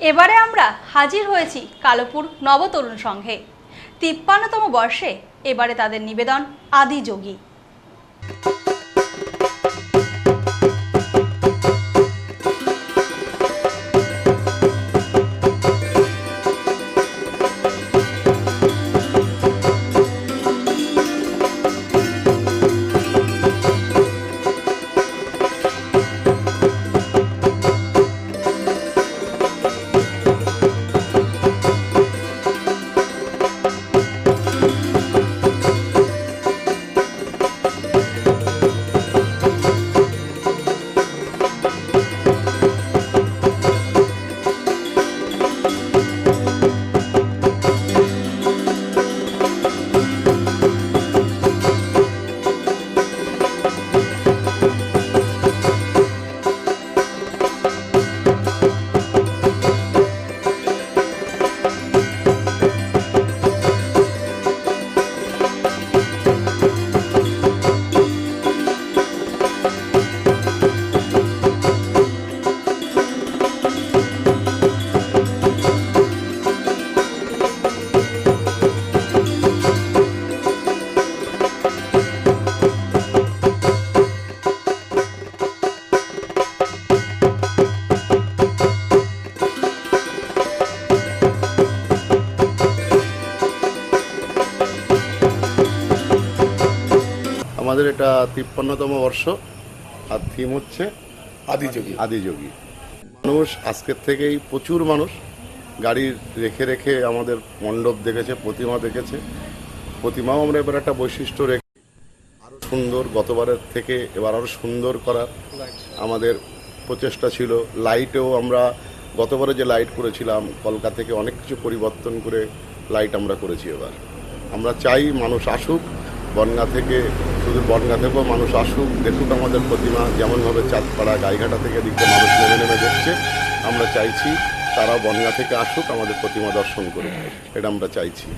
এবারে আমরা হাজির হয়েছি কালোপুর নবতরুণ সংঘে। তিপ্পান্নতম বর্ষে এবারে তাদের নিবেদন আদি আমাদের এটা তিপ্পান্নতম বর্ষ আর থিম হচ্ছে আদিযোগী আদিযোগী মানুষ আজকের থেকেই প্রচুর মানুষ গাড়ি রেখে রেখে আমাদের মণ্ডপ দেখেছে প্রতিমা দেখেছে। প্রতিমাও আমরা এবার একটা বৈশিষ্ট্য রেখে আরও সুন্দর গতবারের থেকে এবার আরও সুন্দর করার আমাদের প্রচেষ্টা ছিল। লাইটেও আমরা গতবারে যে লাইট করেছিলাম কলকাতা থেকে অনেক কিছু পরিবর্তন করে লাইট আমরা করেছি এবার। আমরা চাই মানুষ আসুক বনগা থেকে, শুধু বনগা থেকেও মানুষ আসুক, দেখুক আমাদের প্রতিমা যেমনভাবে চাঁদপাড়া গাইঘাটা থেকে দিকে মানুষ নেমে নেমে দেখছে। আমরা চাইছি তারা বনগা থেকে আসুক, আমাদের প্রতিমা দর্শন করুক। এটা আমরা চাইছি।